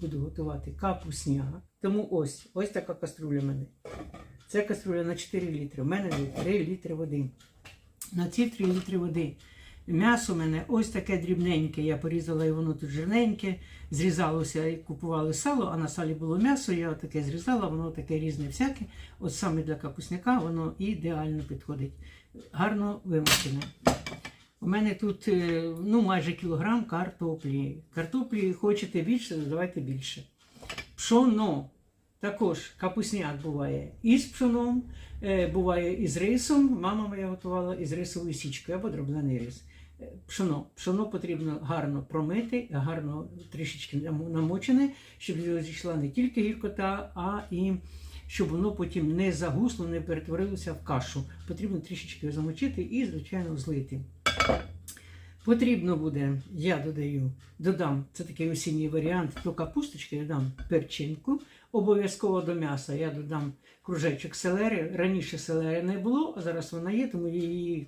буду готувати капусняк. Тому ось, ось така каструля в мене. Це каструля на 4 літри. У мене 3 літри води. На ці 3 літри води. М'ясо у мене ось таке дрібненьке. Я порізала і воно тут жирненьке. Зрізалося і купували сало, а на салі було м'ясо. Я таке зрізала, воно таке різне всяке. От саме для капусняка воно ідеально підходить. Гарно вимочене. У мене тут е, ну, майже кілограм картоплі. Картоплі хочете більше, додавайте більше. Пшоно. Також капусняк буває і з пшоном, е, буває і з рисом. Мама моя готувала із рисовою січкою або дроблений рис. Е, Пшоно. Пшоно потрібно гарно промити, гарно трішечки намочене, щоб зійшла не тільки гіркота, а і щоб воно потім не загусло, не перетворилося в кашу. Потрібно трішечки замочити і, звичайно, злити. Потрібно буде, я додаю, додам, це такий осінній варіант, до капусточки я дам перчинку. Обов'язково до м'яса я додам кружечок селери. Раніше селери не було, а зараз вона є, тому я її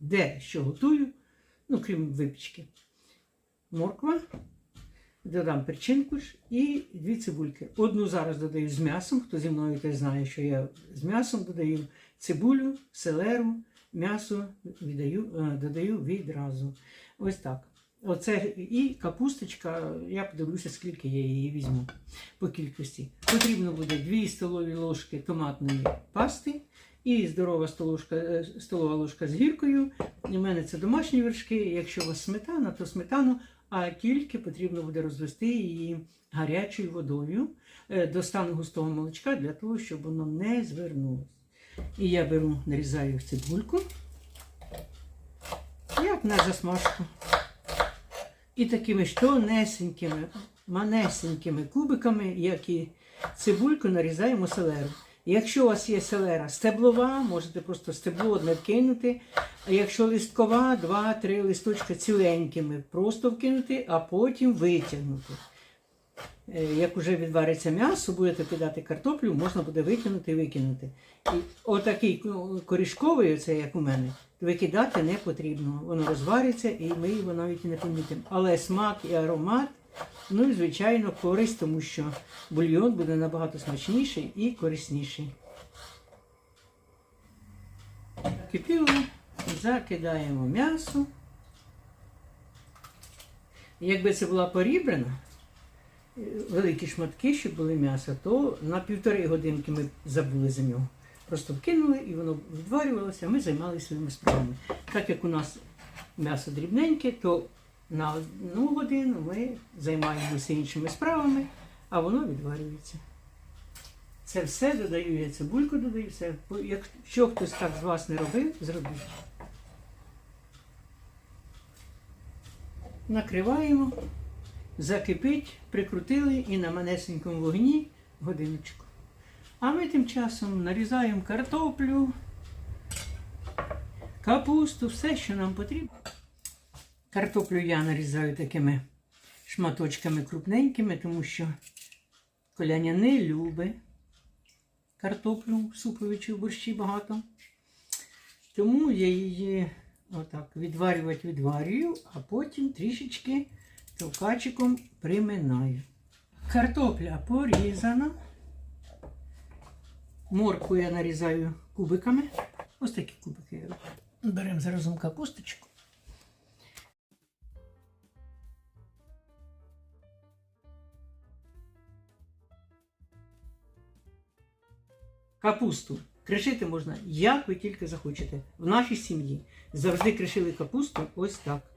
де що готую, ну крім випічки. Морква, додам перчинку і дві цибульки. Одну зараз додаю з м'ясом. Хто зі мною той знає, що я з м'ясом додаю цибулю, селеру, м'ясо віддаю, е, додаю відразу. Ось так. Оце і капусточка, я подивлюся, скільки я її візьму по кількості. Потрібно буде 2 столові ложки томатної пасти і здорова столовка, е, столова ложка з гіркою. У мене це домашні вершки. Якщо у вас сметана, то сметану, а тільки потрібно буде розвести її гарячою водою е, до стану густого молочка для того, щоб воно не звернулося. І я беру, нарізаю цибульку, як на засмажку. І такими ж тонесенькими, манесенькими кубиками, як і цибульку, нарізаємо селеру. Якщо у вас є селера стеблова, можете просто стебло одне вкинути. А якщо листкова, два-три листочка ціленькими просто вкинути, а потім витягнути. Е, Як вже відвариться м'ясо, будете кидати картоплю, можна буде витягнути і викинути. І отакий ну, корішковий, оце як у мене, викидати не потрібно. Воно розвариться і ми його навіть і не помітимо. Але смак і аромат, ну і звичайно, користь, тому що бульйон буде набагато смачніший і корисніший. Кипіло, закидаємо м'ясо. Якби це була порібрана, великі шматки, щоб були м'яса, то на півтори годинки ми забули за нього. Просто вкинули і воно відварювалося, а ми займалися своїми справами. Так як у нас м'ясо дрібненьке, то на одну годину ми займаємося іншими справами, а воно відварюється. Це все додаю, я цибульку додаю, все. Якщо хтось так з вас не робив, зробіть. Накриваємо, закипить, прикрутили і на манесенькому вогні годиночку. А ми тим часом нарізаємо картоплю, капусту, все, що нам потрібно. Картоплю я нарізаю такими шматочками крупненькими, тому що коляня не любить картоплю чи в борщі багато. Тому я її отак відварювати відварюю, а потім трішечки товкачиком приминаю. Картопля порізана. Моркву я нарізаю кубиками. Ось такі кубики. Беремо заразом капусточку. Капусту кришити можна, як ви тільки захочете. В нашій сім'ї завжди кришили капусту ось так.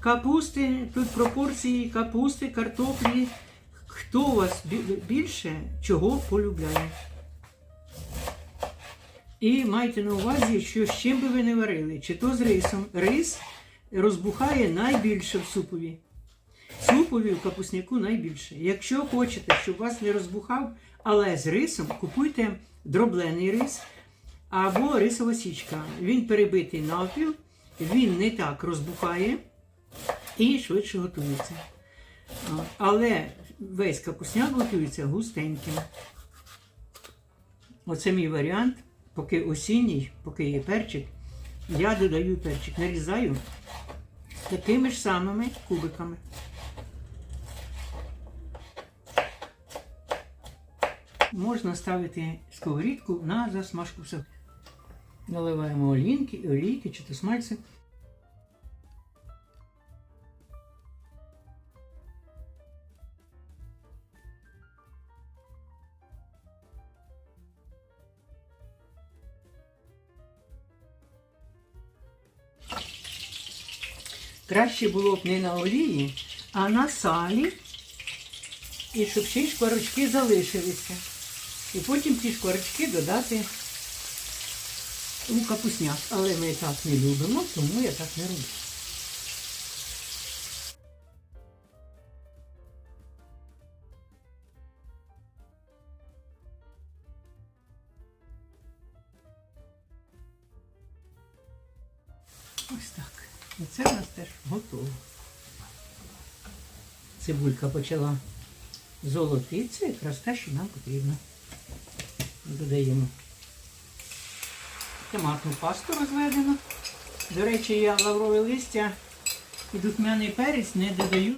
Капусти, тут пропорції капусти, картоплі. Хто у вас більше чого полюбляє? І майте на увазі, що з чим би ви не варили, чи то з рисом. Рис розбухає найбільше в супові. Супові в капусняку найбільше. Якщо хочете, щоб вас не розбухав, але з рисом купуйте дроблений рис або рисова січка. Він перебитий навпіл, він не так розбухає і швидше готується. Але весь капусняк готується густеньким. Оце мій варіант, поки осінній, поки є перчик, я додаю перчик, нарізаю такими ж самими кубиками. Можна ставити сковорідку на засмажку. Наливаємо олійки, олійки чи то смальці. Краще було б не на олії, а на салі. І щоб й шкварочки залишилися. І потім ці шкварочки додати у капусняк. Але ми так не любимо, тому я так не роблю. Це в нас теж готово. Цибулька почала золотитися, якраз те, що нам потрібно. Додаємо томатну пасту розведену. До речі, я лаврове листя і духмяний перець не додаю.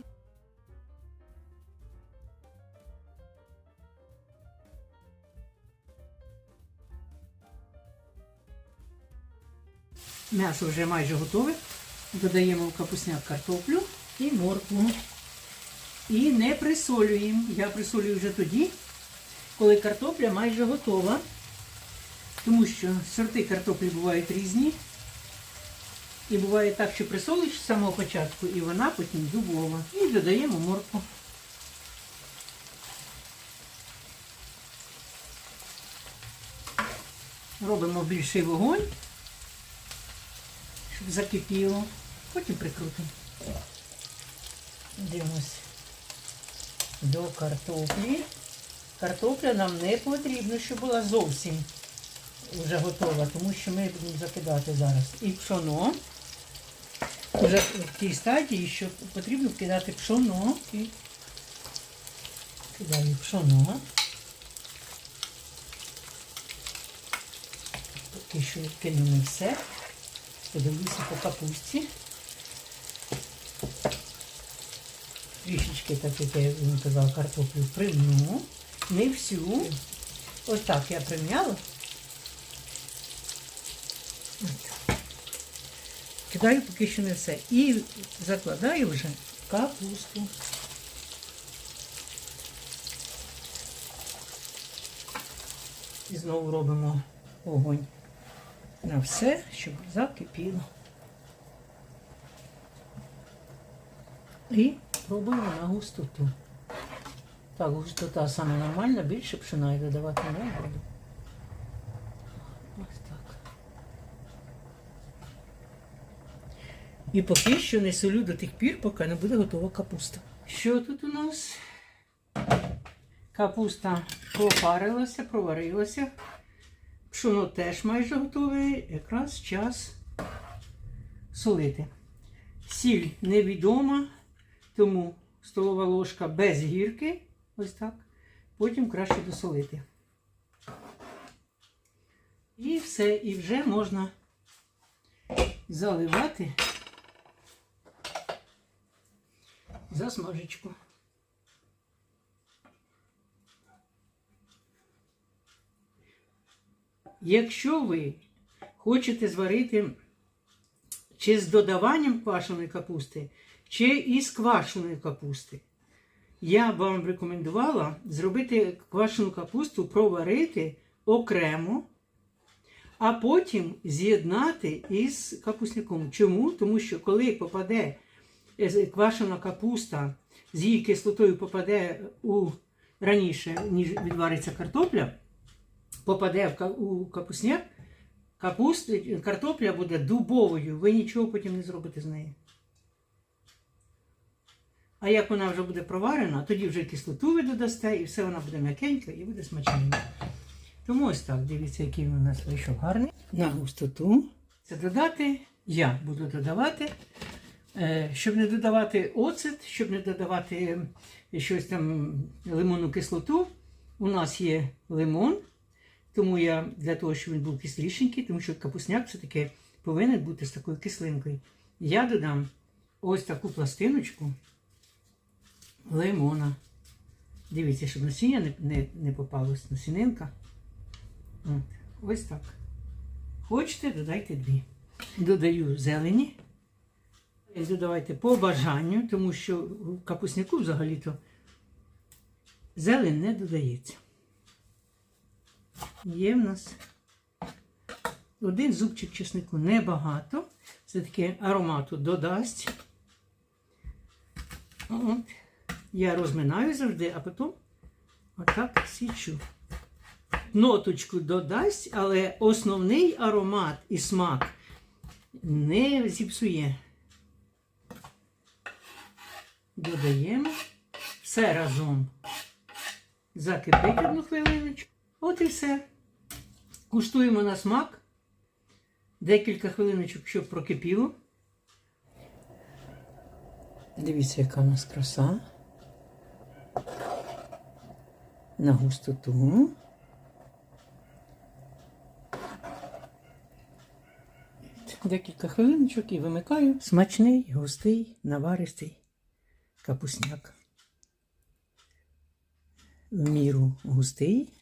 М'ясо вже майже готове. Додаємо в капусняк картоплю і моркву. І не присолюємо. Я присолюю вже тоді, коли картопля майже готова. Тому що сорти картоплі бувають різні. І буває так, що присолиш з самого початку, і вона потім дубова. І додаємо моркву. Робимо більший вогонь, щоб закипіло. Потім прикрутимо. Дивимось до картоплі. Картопля нам не потрібно, щоб була зовсім вже готова, тому що ми будемо закидати зараз і пшоно. Вже в тій стадії, що потрібно вкидати пшоно і кидаю пшоно. Поки що кину все. Подивлюся по капусті. Трішечки, так як я вам казала, картоплю примну. Не всю. Ось так я примняла. Кидаю поки що не все. І закладаю вже капусту. І знову робимо огонь на все, щоб закипіло. І пробуємо на густоту. Так, густота саме нормальна, більше пшена я додавати не буду. Ось так. І поки що не солю до тих пір, поки не буде готова капуста. Що тут у нас? Капуста пропарилася, проварилася. Пшоно теж майже готове. Якраз час солити. Сіль невідома, тому столова ложка без гірки. Ось так. Потім краще досолити. І все, і вже можна заливати засмажечку. Якщо ви хочете зварити чи з додаванням квашеної капусти, чи із квашеної капусти, я вам рекомендувала зробити квашену капусту, проварити окремо, а потім з'єднати із капусняком. Чому? Тому що коли попаде е, квашена капуста з її кислотою попаде у раніше, ніж відвариться картопля, попаде у капусняк, капуст, картопля буде дубовою, ви нічого потім не зробите з нею. А як вона вже буде проварена, тоді вже кислоту ви додасте, і все вона буде м'якенька і буде смачненька. Тому ось так, дивіться, який він у нас вийшов гарний. На густоту. Це додати, я буду додавати. Е, Щоб не додавати оцет, щоб не додавати щось там лимонну кислоту, у нас є лимон, Тому я для того, щоб він був кислішенький, тому що капусняк все-таки повинен бути з такою кислинкою. Я додам ось таку пластиночку лимона. Дивіться, щоб насіння не, не, не попалось, насінинка. От, ось так. Хочете, додайте дві. Додаю зелені. Додавайте по бажанню, тому що в капусняку взагалі-то зелень не додається. Є в нас один зубчик чеснику небагато. Все-таки аромату додасть. От. Я розминаю завжди, а потім отак січу. Ноточку додасть, але основний аромат і смак не зіпсує. Додаємо все разом. Закипить одну хвилиночку. От і все. Куштуємо на смак. Декілька хвилиночок, щоб прокипіло. Дивіться, яка у нас краса. На густоту. Декілька хвилиночок і вимикаю. Смачний, густий, наваристий капусняк. В міру густий.